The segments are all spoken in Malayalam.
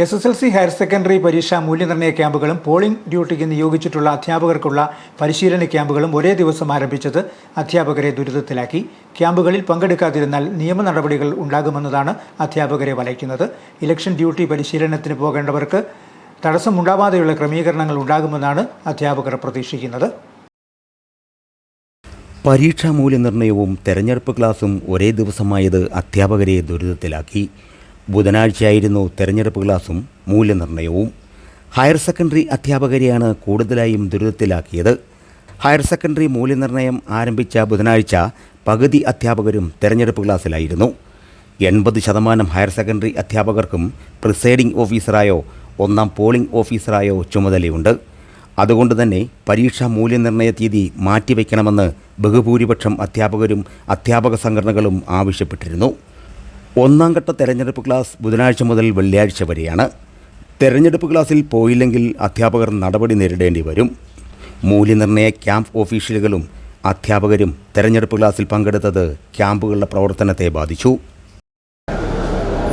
S S L C higher secondary പരീക്ഷാ മൂല്യനിർണയ ക്യാമ്പുകളും പോളിംഗ് ഡ്യൂട്ടിക്ക് നിയോഗിച്ചിട്ടുള്ള അധ്യാപകർക്കുള്ള പരിശീലന ക്യാമ്പുകളും ഒരേ ദിവസം ആരംഭിച്ചത് അധ്യാപകരെ ദുരിതത്തിലാക്കി. ക്യാമ്പുകളിൽ പങ്കെടുക്കാതിരുന്നാൽ നിയമ നടപടികൾ ഉണ്ടാകുമെന്നതാണ് അധ്യാപകരെ വലയ്ക്കുന്നത്. ഇലക്ഷൻ ഡ്യൂട്ടി പരിശീലനത്തിന് പോകേണ്ടവർക്ക് തടസ്സമുണ്ടാവാതെയുള്ള ക്രമീകരണങ്ങൾ ഉണ്ടാകുമെന്നാണ് അധ്യാപകർ പ്രതീക്ഷിക്കുന്നത്. പരീക്ഷാ മൂല്യനിർണയവും തെരഞ്ഞെടുപ്പ് ക്ലാസും ഒരേ ദിവസമായത് അധ്യാപകരെ ദുരിതത്തിലാക്കി. ബുധനാഴ്ചയായിരുന്നു തെരഞ്ഞെടുപ്പ് ക്ലാസും മൂല്യനിർണയവും. ഹയർ സെക്കൻഡറി അധ്യാപകരെയാണ് കൂടുതലായും ദുരിതത്തിലാക്കിയത്. ഹയർ സെക്കൻഡറി മൂല്യനിർണയം ആരംഭിച്ച ബുധനാഴ്ച പകുതി അധ്യാപകരും തെരഞ്ഞെടുപ്പ് ക്ലാസ്സിലായിരുന്നു. എൺപത് ശതമാനം ഹയർ സെക്കൻഡറി അധ്യാപകർക്കും പ്രിസൈഡിംഗ് ഓഫീസറായോ ഒന്നാം പോളിംഗ് ഓഫീസറായോ ചുമതലയുണ്ട്. അതുകൊണ്ട് തന്നെ പരീക്ഷാ മൂല്യനിർണയ തീയതി മാറ്റിവെക്കണമെന്ന് ബഹുഭൂരിപക്ഷം അധ്യാപകരും അധ്യാപക സംഘടനകളും ആവശ്യപ്പെട്ടിരുന്നു. ഒന്നാം ഘട്ട തെരഞ്ഞെടുപ്പ് ക്ലാസ് ബുധനാഴ്ച മുതൽ വെള്ളിയാഴ്ച വരെയാണ്. തെരഞ്ഞെടുപ്പ് ക്ലാസ്സിൽ പോയില്ലെങ്കിൽ അധ്യാപകർ നടപടി നേരിടേണ്ടി വരും. മൂല്യനിർണയ ക്യാമ്പ് ഓഫീഷ്യലുകളും അധ്യാപകരും തെരഞ്ഞെടുപ്പ് ക്ലാസ്സിൽ പങ്കെടുത്തത് ക്യാമ്പുകളുടെ പ്രവർത്തനത്തെ ബാധിച്ചു.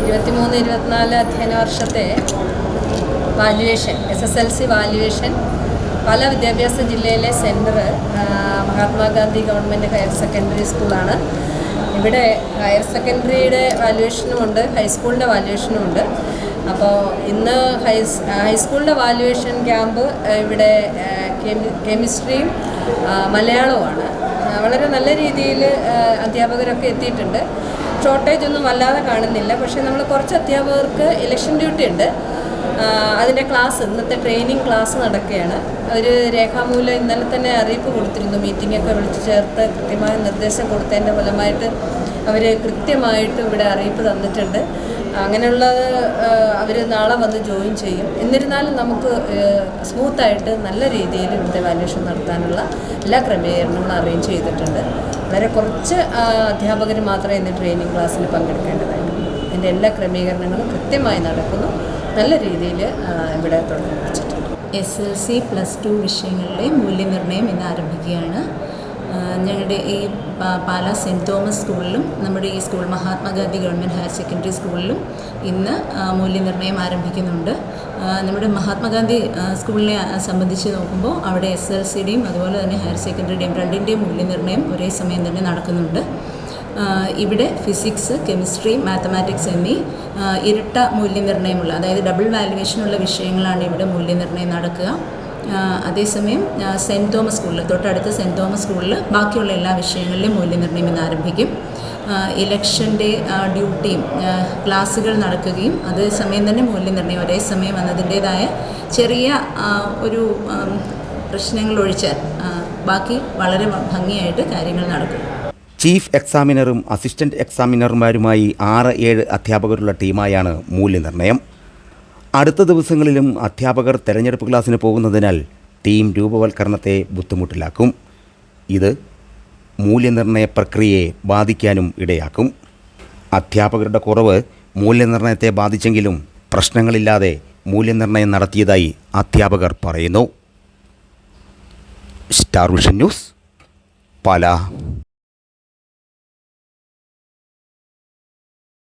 ഇരുപത്തിമൂന്ന് ഇരുപത്തിനാല് അധ്യയന വർഷത്തെ valuation S S L C valuation പല വിദ്യാഭ്യാസ ജില്ലയിലെ centre Mahatma Gandhi government higher secondary സ്കൂളാണ്. ഇവിടെ ഹയർ സെക്കൻഡറിയുടെ വാല്യുവേഷനും ഉണ്ട് ഹൈസ്കൂളിന്റെ വാല്യുവേഷനും ഉണ്ട് അപ്പോൾ ഇന്ന് ഹൈസ് ഹൈസ്കൂളിന്റെ വാല്യുവേഷൻ ക്യാമ്പ് ഇവിടെ കെമി കെമിസ്ട്രിയും മലയാളവുമാണ്. വളരെ നല്ല രീതിയിൽ അധ്യാപകരൊക്കെ എത്തിയിട്ടുണ്ട്. ഷോർട്ടേജ് ഒന്നും വല്ലാതെ കാണുന്നില്ല. പക്ഷേ നമ്മൾ കുറച്ച് അധ്യാപകർക്ക് ഇലക്ഷൻ ഡ്യൂട്ടി ഉണ്ട്. അതിന്റെ ക്ലാസ് ഇന്നത്തെ ട്രെയിനിങ് ക്ലാസ് നടക്കുകയാണ്. ഒരു രേഖാമൂലം ഇന്നലെ തന്നെ അറിയിപ്പ് കൊടുത്തിരുന്നു. മീറ്റിംഗൊക്കെ വിളിച്ചു ചേർത്ത് കൃത്യമായ നിർദ്ദേശം കൊടുത്തതിന്റെ ഫലമായിട്ട് അവർ കൃത്യമായിട്ട് ഇവിടെ അറിയിപ്പ് തന്നിട്ടുണ്ട്. അങ്ങനെയുള്ള അവർ നാളെ വന്ന് ജോയിൻ ചെയ്യും. എന്നിരുന്നാലും നമുക്ക് സ്മൂത്തായിട്ട് നല്ല രീതിയിൽ ഇവിടുത്തെ വാല്യൂഷൻ നടത്താനുള്ള എല്ലാ ക്രമീകരണങ്ങളും അറേഞ്ച് ചെയ്തിട്ടുണ്ട്. വളരെ കുറച്ച് അധ്യാപകർ മാത്രമേ ഇന്ന് ട്രെയിനിങ് ക്ലാസ്സിൽ പങ്കെടുക്കേണ്ടതായിട്ടുള്ളൂ. അതിന്റെ എല്ലാ ക്രമീകരണങ്ങളും കൃത്യമായി നടക്കുന്നു. നല്ല രീതിയിൽ ഇവിടെ തുടങ്ങി വെച്ചിട്ടുണ്ട് S L C plus two വിഷയങ്ങളുടെ മൂല്യനിർണയം ഇന്ന് ആരംഭിക്കുകയാണ്. ഞങ്ങളുടെ ഈ പാല സെന്റ് തോമസ് സ്കൂളിലും നമ്മുടെ ഈ school Mahatma Gandhi government higher secondary സ്കൂളിലും ഇന്ന് മൂല്യനിർണയം ആരംഭിക്കുന്നുണ്ട്. നമ്മുടെ മഹാത്മാഗാന്ധി സ്കൂളിനെ സംബന്ധിച്ച് നോക്കുമ്പോൾ അവിടെ എസ് എൽ സിയുടെയും അതുപോലെ തന്നെ ഹയർ സെക്കൻഡറിയുടെയും രണ്ടിന്റെയും മൂല്യനിർണയം ഒരേ സമയം തന്നെ നടക്കുന്നുണ്ട്. ഇവിടെ ഫിസിക്സ് കെമിസ്ട്രി മാത്തമാറ്റിക്സ് എന്നീ ഇരട്ട മൂല്യനിർണയമുള്ള അതായത് ഡബിൾ വാല്യുവേഷനുള്ള വിഷയങ്ങളാണ് ഇവിടെ മൂല്യനിർണയം നടക്കുക. അതേസമയം സെന്റ് തോമസ് സ്കൂളിൽ തൊട്ടടുത്ത സെന്റ് തോമസ് സ്കൂളിൽ ബാക്കിയുള്ള എല്ലാ വിഷയങ്ങളിലും മൂല്യനിർണയം ഇന്ന് ആരംഭിക്കും. ഇലക്ഷന്റെ ഡ്യൂട്ടിയും ക്ലാസ്സുകൾ നടക്കുകയും അതേസമയം തന്നെ മൂല്യനിർണയം ഒരേ സമയം എന്നതിന്റേതായ ചെറിയ ഒരു പ്രശ്നങ്ങൾ ഒഴിച്ചാൽ ബാക്കി വളരെ ഭംഗിയായിട്ട് കാര്യങ്ങൾ നടക്കും. ചീഫ് എക്സാമിനറും അസിസ്റ്റന്റ് എക്സാമിനർമാരുമായി ആറ് ഏഴ് അധ്യാപകരുള്ള ടീമായാണ് മൂല്യനിർണയം. അടുത്ത ദിവസങ്ങളിലും അധ്യാപകർ തെരഞ്ഞെടുപ്പ് ക്ലാസ്സിന് പോകുന്നതിനാൽ ടീം രൂപവൽക്കരണത്തെ ബുദ്ധിമുട്ടിലാക്കും. ഇത് മൂല്യനിർണയ പ്രക്രിയയെ ബാധിക്കാനും ഇടയാക്കും. അധ്യാപകരുടെ കുറവ് മൂല്യനിർണയത്തെ ബാധിച്ചെങ്കിലും പ്രശ്നങ്ങളില്ലാതെ മൂല്യനിർണയം നടത്തിയതായി അധ്യാപകർ പറയുന്നു. Star vision news Pala.